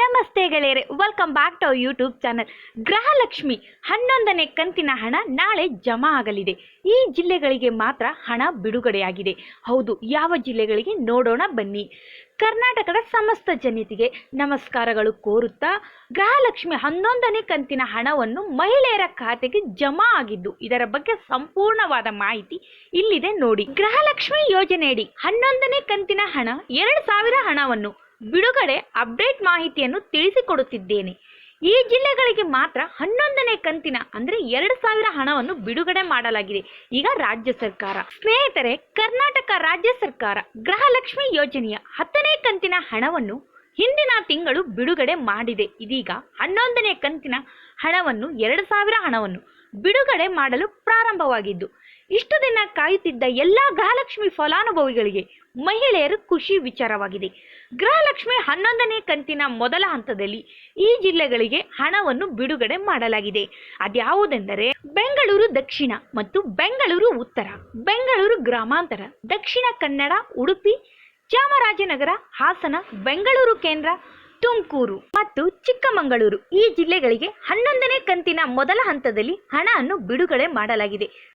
ನಮಸ್ತೆ ಗೆಳೆಯರೆ welcome back to our YouTube channel Gruhalakshmi ಹನ್ನೊಂದನೇ ಕಂತಿನ ಹಣ ನಾಳೆ ಜಮಾ ಆಗಲಿದೆ. ಈ ಜಿಲ್ಲೆಗಳಿಗೆ ಮಾತ್ರ ಹಣ ಬಿಡುಗಡೆಯಾಗಿದೆ. ಹೌದು, ಯಾವ ಜಿಲ್ಲೆಗಳಿಗೆ ನೋಡೋಣ ಬನ್ನಿ. ಕರ್ನಾಟಕದ ಸಮಸ್ತ ಜನತೆಗೆ ನಮಸ್ಕಾರಗಳು ಕೋರುತ್ತಾ, ಗೃಹಲಕ್ಷ್ಮಿ ಹನ್ನೊಂದನೇ ಕಂತಿನ ಹಣವನ್ನು ಮಹಿಳೆಯರ ಖಾತೆಗೆ ಜಮಾ ಆಗಿದ್ದು, ಇದರ ಬಗ್ಗೆ ಸಂಪೂರ್ಣವಾದ ಮಾಹಿತಿ ಇಲ್ಲಿದೆ ನೋಡಿ. ಗೃಹಲಕ್ಷ್ಮಿ ಯೋಜನೆಯಡಿ ಹನ್ನೊಂದನೇ ಕಂತಿನ ಹಣ ಎರಡು ಸಾವಿರ ಹಣವನ್ನು ಬಿಡುಗಡೆ ಅಪ್ಡೇಟ್ ಮಾಹಿತಿಯನ್ನು ತಿಳಿಸಿಕೊಡುತ್ತಿದ್ದೇನೆ. ಈ ಜಿಲ್ಲೆಗಳಿಗೆ ಮಾತ್ರ ಹನ್ನೊಂದನೇ ಕಂತಿನ, ಅಂದ್ರೆ ಎರಡು ಸಾವಿರ ಹಣವನ್ನು ಬಿಡುಗಡೆ ಮಾಡಲಾಗಿದೆ. ಈಗ ರಾಜ್ಯ ಸರ್ಕಾರ. ಸ್ನೇಹಿತರೆ, ಕರ್ನಾಟಕ ರಾಜ್ಯ ಸರ್ಕಾರ ಗೃಹಲಕ್ಷ್ಮಿ ಯೋಜನೆಯ ಹತ್ತನೇ ಕಂತಿನ ಹಣವನ್ನು ಹಿಂದಿನ ತಿಂಗಳು ಬಿಡುಗಡೆ ಮಾಡಿದೆ. ಇದೀಗ ಹನ್ನೊಂದನೇ ಕಂತಿನ ಹಣವನ್ನು ಎರಡು ಸಾವಿರ ಹಣವನ್ನು ಬಿಡುಗಡೆ ಮಾಡಲು ಪ್ರಾರಂಭವಾಗಿದ್ದು, ಇಷ್ಟು ದಿನ ಕಾಯುತ್ತಿದ್ದ ಎಲ್ಲ ಗೃಹಲಕ್ಷ್ಮಿ ಫಲಾನುಭವಿಗಳಿಗೆ ಮಹಿಳೆಯರು ಖುಷಿ ವಿಚಾರವಾಗಿದೆ. ಗೃಹಲಕ್ಷ್ಮಿ ಹನ್ನೊಂದನೇ ಕಂತಿನ ಮೊದಲ ಹಂತದಲ್ಲಿ ಈ ಜಿಲ್ಲೆಗಳಿಗೆ ಹಣವನ್ನು ಬಿಡುಗಡೆ ಮಾಡಲಾಗಿದೆ. ಅದ್ಯಾವುದೆಂದರೆ ಬೆಂಗಳೂರು ದಕ್ಷಿಣ ಮತ್ತು ಬೆಂಗಳೂರು ಉತ್ತರ, ಬೆಂಗಳೂರು ಗ್ರಾಮಾಂತರ, ದಕ್ಷಿಣ ಕನ್ನಡ, ಉಡುಪಿ, ಚಾಮರಾಜನಗರ, ಹಾಸನ, ಬೆಂಗಳೂರು ಕೇಂದ್ರ ತುಮಕೂರು ಮತ್ತು ಚಿಕ್ಕಮಗಳೂರು. ಈ ಜಿಲ್ಲೆಗಳಿಗೆ ಹನ್ನೊಂದನೇ ಕಂತಿನ ಮೊದಲ ಹಂತದಲ್ಲಿ ಹಣವನ್ನು ಬಿಡುಗಡೆ ಮಾಡಲಾಗಿದೆ.